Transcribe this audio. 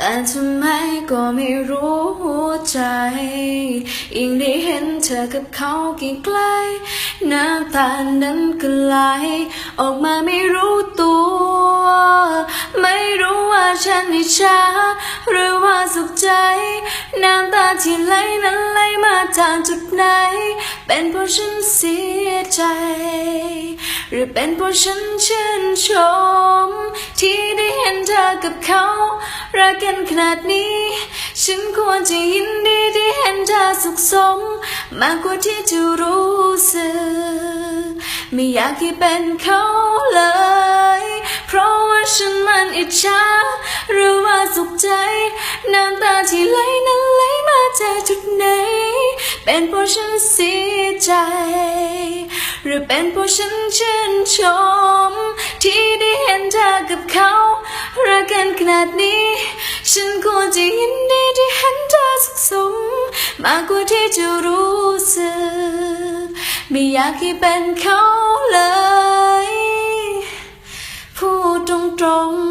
แต่ทำไมก็ไม่รู้หัวใจยิ่งได้เห็นเธอกับเขากี่ใกล้น้ำตานั้นก็ไหลออกมาไม่รู้ตัว ไม่รู้ว่าฉันอิจฉาหรือว่าสุขใจ น้ำตาที่ไหลนั้นไหลมาจากจุดไหน เป็นเพราะฉันเสียใจ หรือเป็นเพราะฉันชื่นชม ที่ได้เห็นเธอกับเขา รักกันขนาดนี้ ฉันควรจะยินดีที่เห็นเธอสุขสม มากกว่าที่จะรู้สึก ไม่อยากให้เป็นเขาเลย เพราะว่าฉันมันอิจฉาหรือว่าสุขใจ น้ำตาที่ไหลนั้นไหลมาจากจุดไหน เป็นเพราะฉันเสียใจ หรือเป็นเพราะฉันชื่นชม ที่ได้เห็นเธอกับเขา รักกันขนาดนี้ จะยินดีที่เห็นเธอสุขสม มากกว่าที่จะรู้สึก ไม่อยากให้เป็นเขาเลย พูดตรง